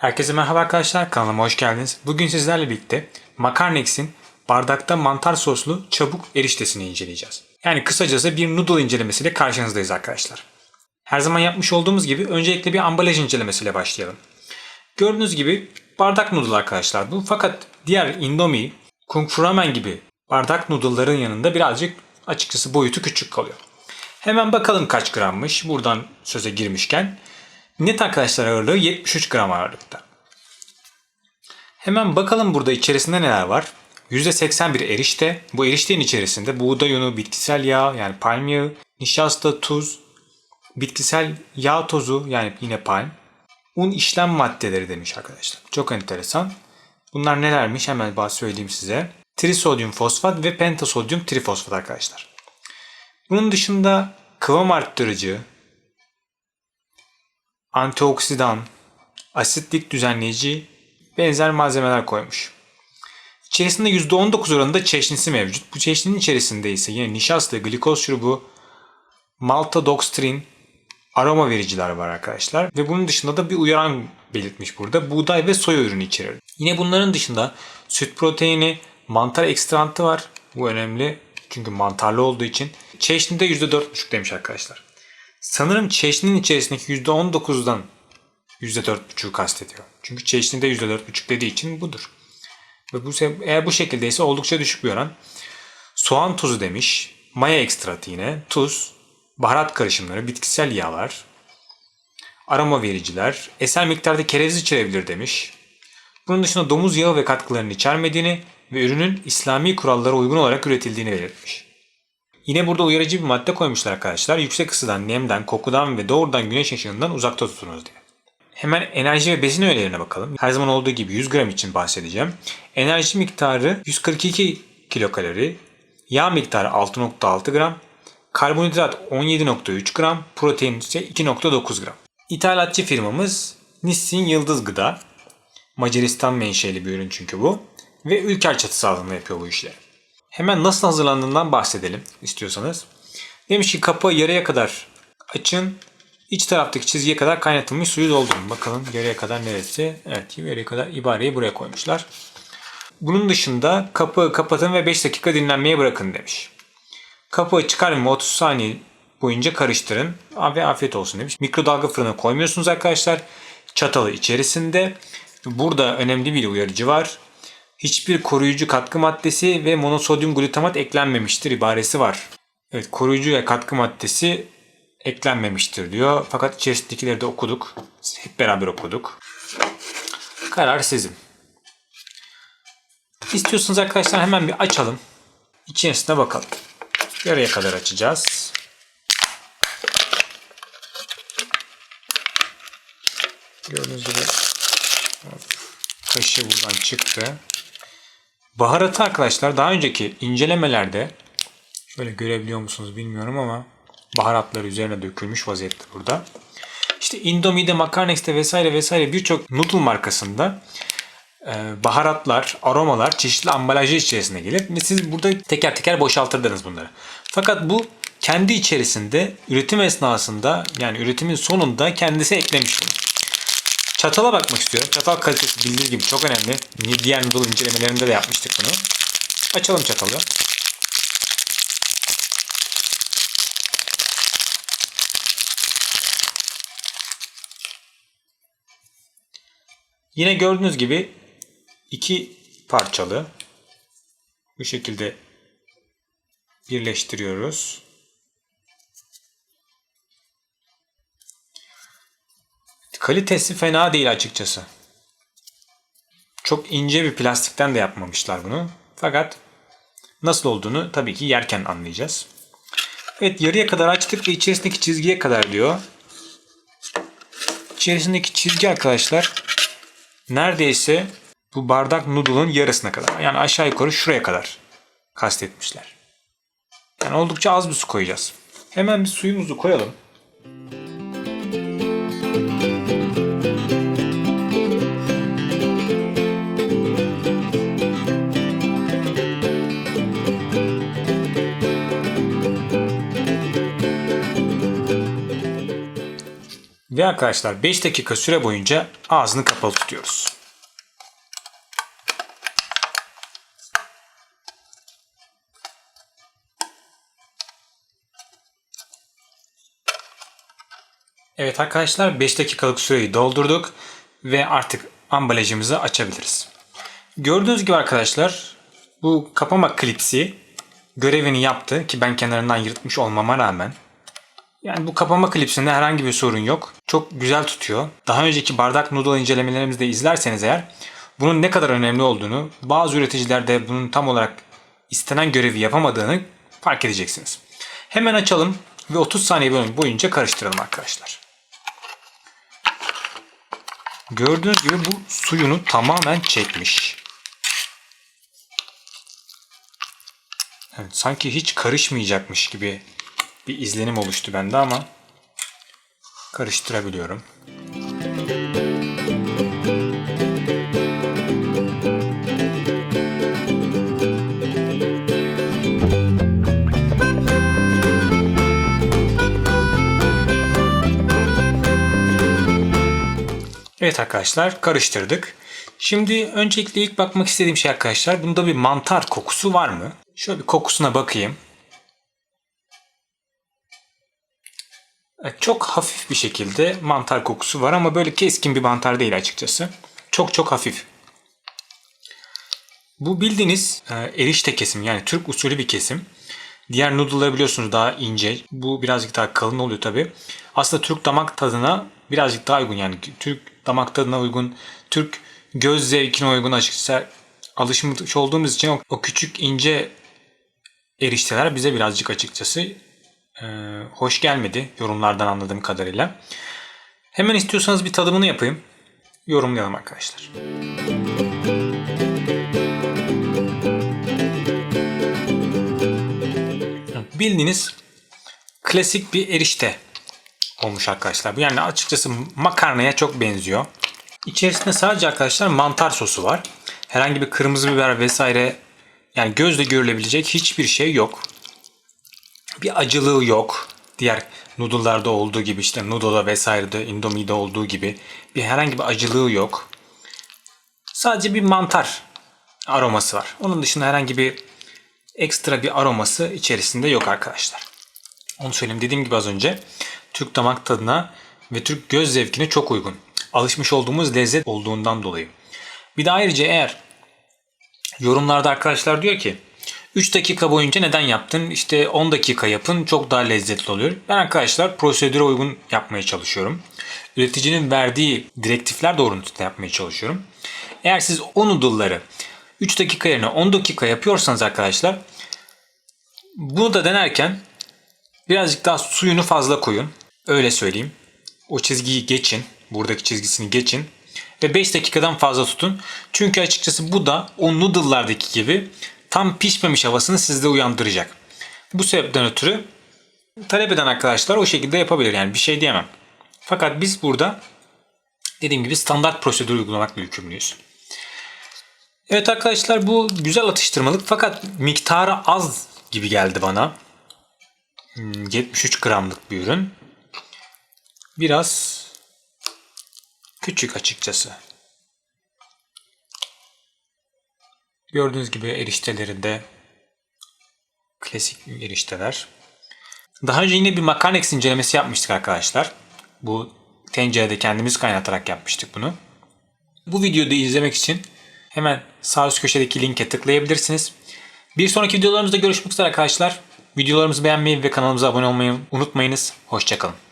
Herkese merhaba arkadaşlar kanalıma hoş geldiniz. Bugün sizlerle birlikte Makarnex'in bardakta mantar soslu çabuk eriştesini inceleyeceğiz. Yani kısacası bir noodle incelemesiyle karşınızdayız arkadaşlar. Her zaman yapmış olduğumuz gibi öncelikle bir ambalaj incelemesiyle başlayalım. Gördüğünüz gibi bardak noodle arkadaşlar bu. Fakat diğer Indomie, Kung Fu Ramen gibi bardak noodle'ların yanında birazcık açıkçası boyutu küçük kalıyor. Hemen bakalım kaç grammış buradan söze girmişken. Net arkadaşlar ağırlığı 73 gram ağırlıkta. Hemen bakalım burada içerisinde neler var. %81 erişte. Bu eriştenin içerisinde buğday unu, bitkisel yağ yani palm yağı, nişasta, tuz, bitkisel yağ tozu yani yine palm, un işlem maddeleri demiş arkadaşlar. Çok enteresan. Bunlar nelermiş hemen bahs- söyleyeyim size. Trisodyum fosfat ve pentasodyum trifosfat arkadaşlar. Bunun dışında kıvam arttırıcı, antioksidan, asitlik düzenleyici benzer malzemeler koymuş. İçerisinde %19 oranında çeşnisi mevcut. Bu çeşninin içerisinde ise yine nişasta, glikoz şurubu, maltodextrin, aroma vericiler var arkadaşlar. Ve bunun dışında da bir uyaran belirtmiş burada. Buğday ve soya ürünü içerir. Yine bunların dışında süt proteini, mantar ekstrantı var. Bu önemli çünkü mantarlı olduğu için. Çeşnide %4,5 demiş arkadaşlar. Sanırım çeşninin içerisindeki %19'dan %4,5'u kastediyor. Çünkü çeşnide %4,5 dediği için budur. Ve bu eğer bu şekildeyse oldukça düşük bir oran. Soğan tuzu demiş. Maya ekstratı yine. Tuz, baharat karışımları, bitkisel yağlar, aroma vericiler, eser miktarda kereviz içerebilir demiş. Bunun dışında domuz yağı ve katkılarının içermediğini ve ürünün İslami kurallara uygun olarak üretildiğini belirtmiş. Yine burada uyarıcı bir madde koymuşlar arkadaşlar. Yüksek ısıdan, nemden, kokudan ve doğrudan güneş ışığından uzakta tutunuz diye. Hemen enerji ve besin öğelerine bakalım. Her zaman olduğu gibi 100 gram için bahsedeceğim. Enerji miktarı 142 kilokalori, yağ miktarı 6.6 gram, karbonhidrat 17.3 gram, protein ise 2.9 gram. İthalatçı firmamız Nissin Yıldız Gıda. Macaristan menşeli bir ürün çünkü bu. Ve Ülker çatısı altında yapıyor bu işleri. Hemen nasıl hazırlandığından bahsedelim istiyorsanız. Demiş ki kapağı yarıya kadar açın. İç taraftaki çizgiye kadar kaynatılmış suyu doldurun. Bakalım yarıya kadar neresi? Evet yarıya kadar ibareyi buraya koymuşlar. Bunun dışında kapağı kapatın ve 5 dakika dinlenmeye bırakın demiş. Kapağı çıkarın ve 30 saniye boyunca karıştırın ve afiyet olsun demiş. Mikrodalga fırına koymuyorsunuz arkadaşlar. Çatalı içerisinde. Burada önemli bir uyarıcı var. Hiçbir koruyucu katkı maddesi ve monosodyum glutamat eklenmemiştir ibaresi var. Evet koruyucu ve katkı maddesi eklenmemiştir diyor. Fakat içerisindekileri de okuduk. Hep beraber okuduk. Karar sizin. İstiyorsanız arkadaşlar hemen bir açalım. İçerisine bakalım. Yarıya kadar açacağız. Gördüğünüz gibi kaşığı buradan çıktı. Baharatı arkadaşlar daha önceki incelemelerde şöyle görebiliyor musunuz bilmiyorum ama baharatlar üzerine dökülmüş vaziyette burada. İşte Indomie'de, Makarnex'te vesaire vesaire birçok noodle markasında e, baharatlar, aromalar çeşitli ambalajı içerisinde gelir ve siz burada teker teker boşaltırdınız bunları. Fakat bu kendi içerisinde üretim esnasında yani üretimin sonunda kendisi eklemiş. Çatala bakmak istiyorum. Çatal kalitesi bildiğiniz gibi çok önemli. Diğer noodle incelemelerinde de yapmıştık bunu. Açalım çatalı. Yine gördüğünüz gibi iki parçalı bu şekilde birleştiriyoruz. Kalitesi fena değil açıkçası. Çok ince bir plastikten de yapmamışlar bunu. Fakat nasıl olduğunu tabii ki yerken anlayacağız. Evet yarıya kadar açtık ve içerisindeki çizgiye kadar diyor. İçerisindeki çizgi arkadaşlar neredeyse bu bardak noodle'ın yarısına kadar. Yani aşağı yukarı şuraya kadar kastetmişler. Yani oldukça az bir su koyacağız. Hemen bir suyumuzu koyalım. Ve arkadaşlar 5 dakika süre boyunca ağzını kapalı tutuyoruz. Evet arkadaşlar 5 dakikalık süreyi doldurduk ve artık ambalajımızı açabiliriz. Gördüğünüz gibi arkadaşlar bu kapama klipsi görevini yaptı ki ben kenarından yırtmış olmama rağmen. Yani bu kapama klipsinde herhangi bir sorun yok. Çok güzel tutuyor. Daha önceki bardak noodle incelemelerimizi de izlerseniz eğer bunun ne kadar önemli olduğunu, bazı üreticiler de bunun tam olarak istenen görevi yapamadığını fark edeceksiniz. Hemen açalım ve 30 saniye boyunca karıştıralım arkadaşlar. Gördüğünüz gibi bu suyunu tamamen çekmiş. Evet, sanki hiç karışmayacakmış gibi bir izlenim oluştu bende ama karıştırabiliyorum. Evet arkadaşlar karıştırdık. Şimdi öncelikle ilk bakmak istediğim şey arkadaşlar bunda bir mantar kokusu var mı? Şöyle bir kokusuna bakayım. Çok hafif bir şekilde mantar kokusu var ama böyle keskin bir mantar değil açıkçası. Çok çok hafif. Bu bildiğiniz e, erişte kesim yani Türk usulü bir kesim. Diğer noodle'ları biliyorsunuz daha ince. Bu birazcık daha kalın oluyor tabi. Aslında Türk damak tadına birazcık daha uygun yani Türk damak tadına uygun, Türk göz zevkine uygun açıkçası alışmış olduğumuz için o, o küçük ince erişteler bize birazcık açıkçası hoş gelmedi yorumlardan anladığım kadarıyla. Hemen istiyorsanız bir tadımını yapayım. Yorumlayalım arkadaşlar. Bildiğiniz klasik bir erişte olmuş arkadaşlar. Yani açıkçası makarnaya çok benziyor. İçerisinde sadece arkadaşlar mantar sosu var. Herhangi bir kırmızı biber vesaire yani gözle görülebilecek hiçbir şey yok. Bir acılığı yok. Diğer noodle'larda olduğu gibi işte noodle'da vesairede Indomie'de olduğu gibi bir herhangi bir acılığı yok. Sadece bir mantar aroması var. Onun dışında herhangi bir ekstra bir aroması içerisinde yok arkadaşlar. Onu söyleyeyim. Dediğim gibi az önce Türk damak tadına ve Türk göz zevkine çok uygun. Alışmış olduğumuz lezzet olduğundan dolayı. Bir de ayrıca eğer yorumlarda arkadaşlar diyor ki 3 dakika boyunca neden yaptın? İşte 10 dakika yapın çok daha lezzetli oluyor. Ben arkadaşlar prosedüre uygun yapmaya çalışıyorum. Üreticinin verdiği direktifler doğrultusunda yapmaya çalışıyorum. Eğer siz o noodle'ları 3 dakika yerine 10 dakika yapıyorsanız arkadaşlar bunu da denerken birazcık daha suyunu fazla koyun. Öyle söyleyeyim. O çizgiyi geçin. Buradaki çizgisini geçin. Ve 5 dakikadan fazla tutun. Çünkü açıkçası bu da o noodle'lardaki gibi tam pişmemiş havasını sizde uyandıracak. Bu sebepten ötürü talep eden arkadaşlar o şekilde yapabilir. Yani bir şey diyemem. Fakat biz burada dediğim gibi standart prosedür uygulamakla yükümlüyüz. Evet arkadaşlar bu güzel atıştırmalık fakat miktarı az gibi geldi bana. 73 hmm, gramlık bir ürün. Biraz küçük açıkçası. Gördüğünüz gibi erişteleri de klasik erişteler. Daha önce yine bir Makarnex incelemesi yapmıştık arkadaşlar. Bu tencerede kendimiz kaynatarak yapmıştık bunu. Bu videoda izlemek için hemen sağ üst köşedeki linke tıklayabilirsiniz. Bir sonraki videolarımızda görüşmek üzere arkadaşlar. Videolarımızı beğenmeyi ve kanalımıza abone olmayı unutmayınız. Hoşçakalın.